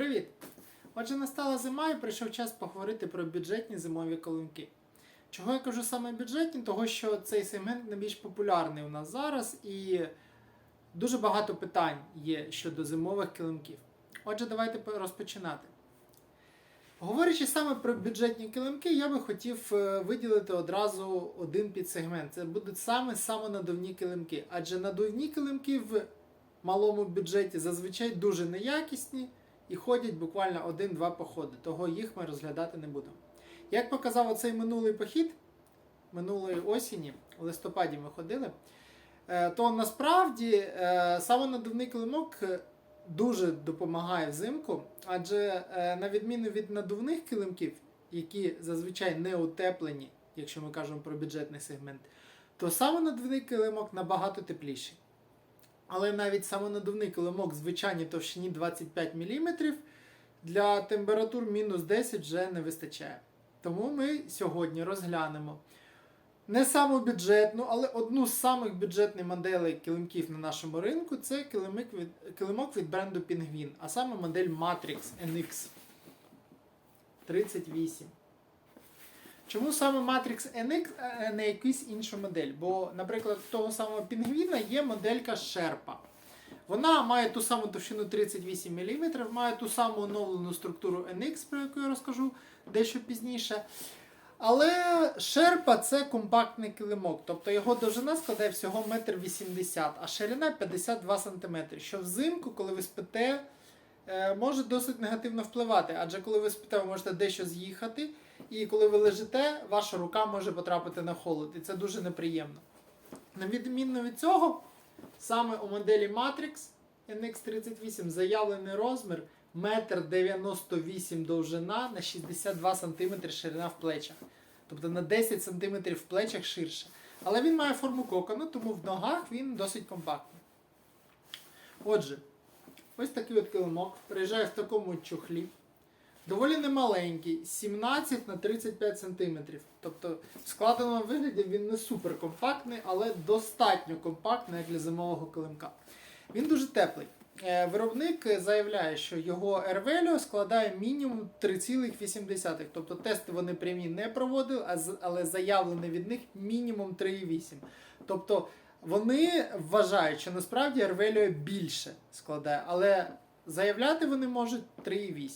Привіт! Отже, настала зима і прийшов час поговорити про бюджетні зимові колонки. Чого я кажу саме бюджетні? Того, що цей сегмент найбільш популярний у нас зараз і дуже багато питань є щодо зимових килимків. Отже, давайте розпочинати. Говорячи саме про бюджетні килимки, я би хотів е, виділити одразу один підсегмент. Це будуть саме самонадувні килимки. Адже надувні килимки в малому бюджеті зазвичай дуже неякісні і ходять буквально один-два походи. Того їх ми розглядати не будемо. Як показав оцей минулий похід, минулої осені, у листопаді ми ходили, е, то насправді е, самонадувний килимок дуже допомагає взимку, адже е, на відміну від надувних килимків, які зазвичай не утеплені, якщо ми кажемо про бюджетний сегмент, то самонадувний килимок набагато тепліший. Але навіть самонадувний килимок звичайній товщині 25 мм для температур мінус 10 вже не вистачає. Тому ми сьогодні розглянемо не саму бюджетну, але одну з самих бюджетних моделей килимків на нашому ринку це килимок від, килимок від бренду Penguin, а саме модель Matrix NX 38. Чому саме Matrix NX, а не якусь іншу модель? Бо, наприклад, того самого Пінгвіна є моделька Sherpa. Вона має ту саму товщину 38 мм, має ту саму оновлену структуру NX, про яку я розкажу дещо пізніше. Але Шерпа це компактний килимок, тобто його довжина складає всього 1,80 м, а ширина 52 см, що взимку, коли ви спите, е, може досить негативно впливати. Адже коли ви спите, ви можете дещо з'їхати, і коли ви лежите, ваша рука може потрапити на холод, і це дуже неприємно. На відмінно від цього, саме у моделі Matrix NX38 заявлений розмір 1,98 м довжина на 62 см ширина в плечах. Тобто на 10 см в плечах ширше. Але він має форму кокону, тому в ногах він досить компактний. Отже, ось такий от килимок приїжджає в такому чохлі. Доволі немаленький, 17 на 35 см. Тобто в складеному вигляді він не супер компактний, але достатньо компактний як для зимового килимка. Він дуже теплий. Е, Виробник заявляє, що його R-value складає мінімум 3,8. Тобто тести вони прямі не проводили, але заявлений від них мінімум 3,8. Тобто вони вважають, що насправді R-value більше складає, але заявляти вони можуть 3,8.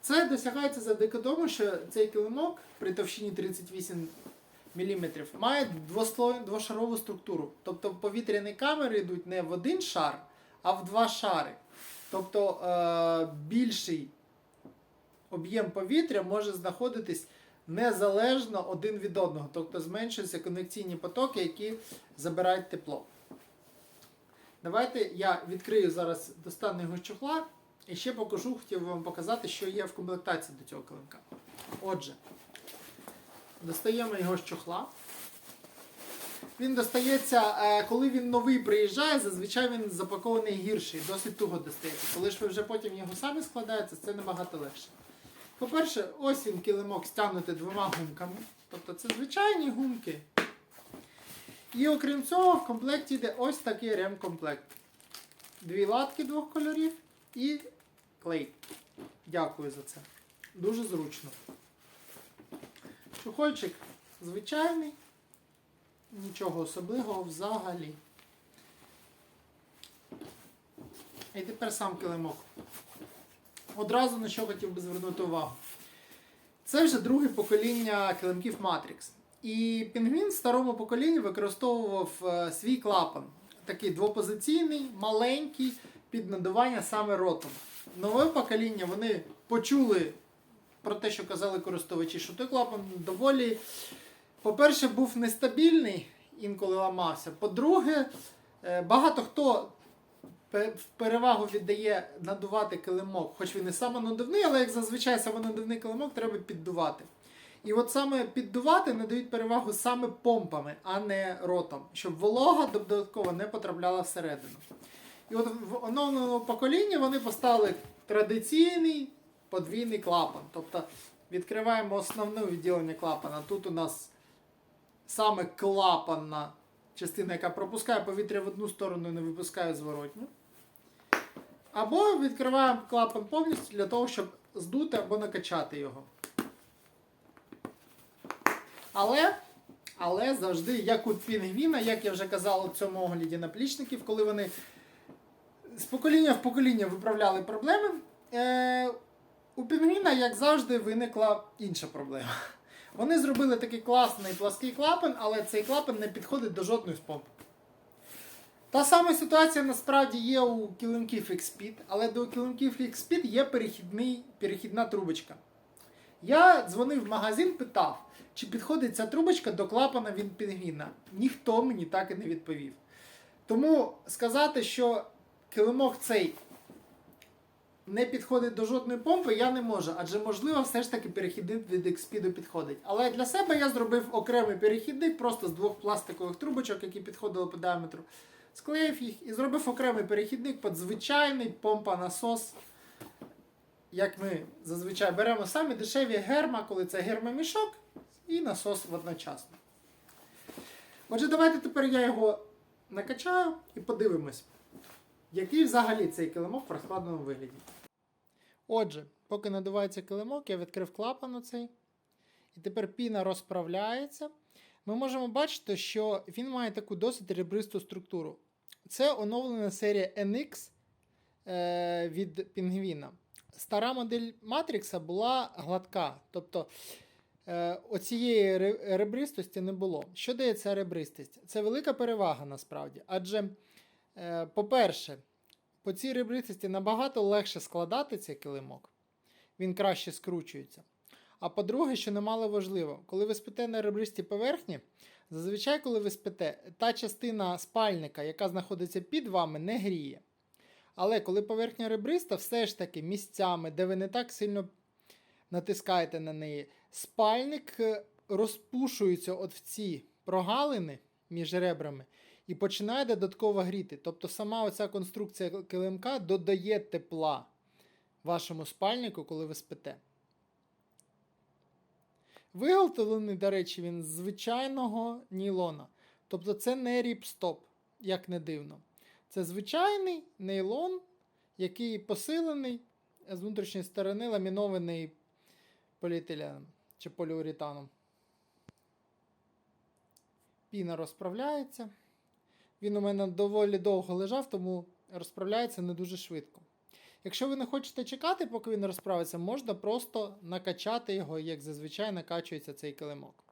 Це досягається завдяки тому, що цей килимок при товщині 38 мм має двошарову структуру. Тобто повітряні камери йдуть не в один шар, а в два шари. Тобто е, більший об'єм повітря може знаходитись незалежно один від одного. Тобто зменшуються конвекційні потоки, які забирають тепло. Давайте я відкрию зараз достану його з чохла і ще покажу, хотів би вам показати, що є в комплектації до цього килимка. Отже, достаємо його з чохла. Він достається, е, коли він новий приїжджає, зазвичай він запакований гірший, досить туго достається. Коли ж ви вже потім його самі складаєте, це набагато легше. По-перше, ось він килимок стягнути двома гумками. Тобто це звичайні гумки. І окрім цього, в комплекті йде ось такий ремкомплект. Дві латки двох кольорів і клей. Дякую за це. Дуже зручно. Чухольчик звичайний. Нічого особливого взагалі. І тепер сам килимок. Одразу на що хотів би звернути увагу. Це вже друге покоління килимків Matrix. І пінгвін в старому поколінні використовував е, свій клапан. Такий двопозиційний, маленький, під надування саме ротом. Нове покоління вони почули про те, що казали користувачі, що той клапан доволі по-перше, був нестабільний, інколи ламався. По-друге, е, багато хто перевагу віддає надувати килимок, хоч він і самонадувний, але як зазвичай самонадувний килимок треба піддувати. І от саме піддувати надають перевагу саме помпами, а не ротом, щоб волога додатково не потрапляла всередину. І от в оновленому поколінні вони поставили традиційний подвійний клапан. Тобто відкриваємо основне відділення клапана. Тут у нас саме клапанна частина, яка пропускає повітря в одну сторону і не випускає зворотню. Або відкриваємо клапан повністю для того, щоб здути або накачати його. Але, але завжди, як у пінгвіна, як я вже казав у цьому огляді наплічників, коли вони з покоління в покоління виправляли проблеми, е, у пінгвіна, як завжди, виникла інша проблема. Вони зробили такий класний плаский клапан, але цей клапан не підходить до жодної з помп. Та сама ситуація насправді є у килимків X-Speed, але до килимків X-Speed є перехідний, перехідна трубочка. Я дзвонив в магазин, питав, чи підходить ця трубочка до клапана від пінгвіна. Ніхто мені так і не відповів. Тому сказати, що килимок цей не підходить до жодної помпи, я не можу, адже можливо все ж таки перехідник від X-Speed підходить. Але для себе я зробив окремий перехідник просто з двох пластикових трубочок, які підходили по діаметру. Склеїв їх і зробив окремий перехідник під звичайний помпа-насос. Як ми зазвичай беремо самі дешеві герма, коли це гермомішок, і насос одночасно. Отже, давайте тепер я його накачаю і подивимось, який взагалі цей килимок в розкладеному вигляді. Отже, поки надувається килимок, я відкрив клапан оцей. І тепер піна розправляється. Ми можемо бачити, що він має таку досить ребристу структуру. Це оновлена серія NX е, від Пінгвіна. Стара модель Матрікса була гладка. Тобто е, оцієї ребристості не було. Що дає ця ребристість? Це велика перевага насправді. Адже, е, по-перше, по цій ребристості набагато легше складати цей килимок, він краще скручується. А по-друге, що немало важливо, коли ви спите на ребристій поверхні, зазвичай, коли ви спите, та частина спальника, яка знаходиться під вами, не гріє. Але коли поверхня ребриста, все ж таки місцями, де ви не так сильно натискаєте на неї, спальник е, розпушується от в ці прогалини між ребрами і починає додатково гріти. Тобто сама оця конструкція килимка додає тепла вашому спальнику, коли ви спите. Виготовлений, до речі, він з звичайного нейлона. Тобто це не ріпстоп, як не дивно. Це звичайний нейлон, який посилений з внутрішньої сторони ламінований поліетиленом чи поліуретаном. Піна розправляється. Він у мене доволі довго лежав, тому розправляється не дуже швидко. Якщо ви не хочете чекати, поки він розправиться, можна просто накачати його, як зазвичай накачується цей килимок.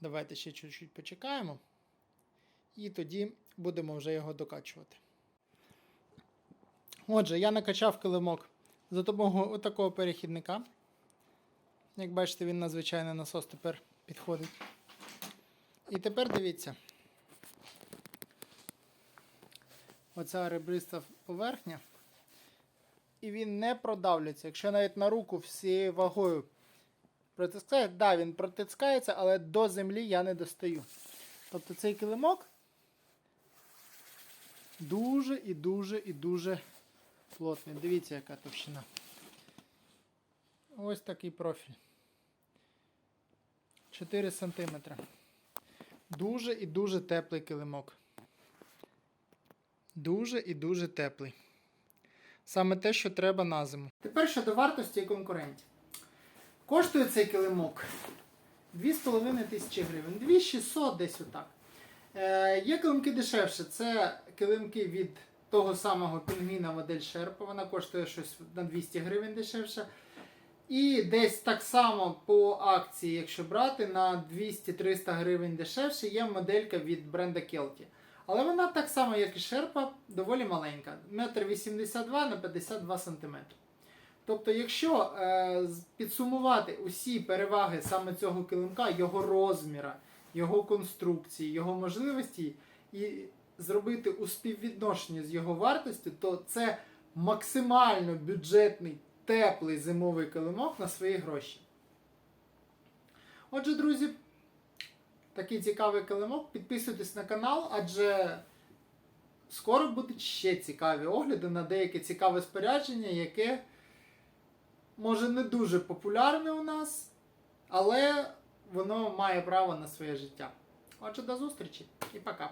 Давайте ще чуть-чуть почекаємо. І тоді будемо вже його докачувати. Отже, я накачав килимок за допомогою отакого перехідника. Як бачите, він на звичайний насос тепер підходить. І тепер дивіться. Оця ребриста поверхня. І він не продавлюється. Якщо навіть на руку всією вагою протискає, да, він протискається, але до землі я не достаю. Тобто цей килимок дуже і дуже і дуже плотний. Дивіться, яка товщина. Ось такий профіль. 4 см. Дуже і дуже теплий килимок. Дуже і дуже теплий. Саме те, що треба на зиму. Тепер щодо вартості і конкурентів. Коштує цей килимок 2,5 тисячі гривень. 2600 десь отак. Е, є килимки дешевше. Це килимки від того самого пінгвіна модель Sherpa. Вона коштує щось на 200 гривень дешевше. І десь так само по акції, якщо брати, на 200-300 гривень дешевше, є моделька від бренда Kelty. Але вона так само, як і Шерпа, доволі маленька. 1,82 м на 52 см. Тобто, якщо е, підсумувати усі переваги саме цього килимка, його розміра, його конструкції, його можливості, і зробити у співвідношенні з його вартістю, то це максимально бюджетний теплий зимовий килимок на свої гроші. Отже, друзі, такий цікавий килимок. Підписуйтесь на канал, адже скоро будуть ще цікаві огляди на деяке цікаве спорядження, яке може не дуже популярне у нас, але воно має право на своє життя. Отже, до зустрічі і пока.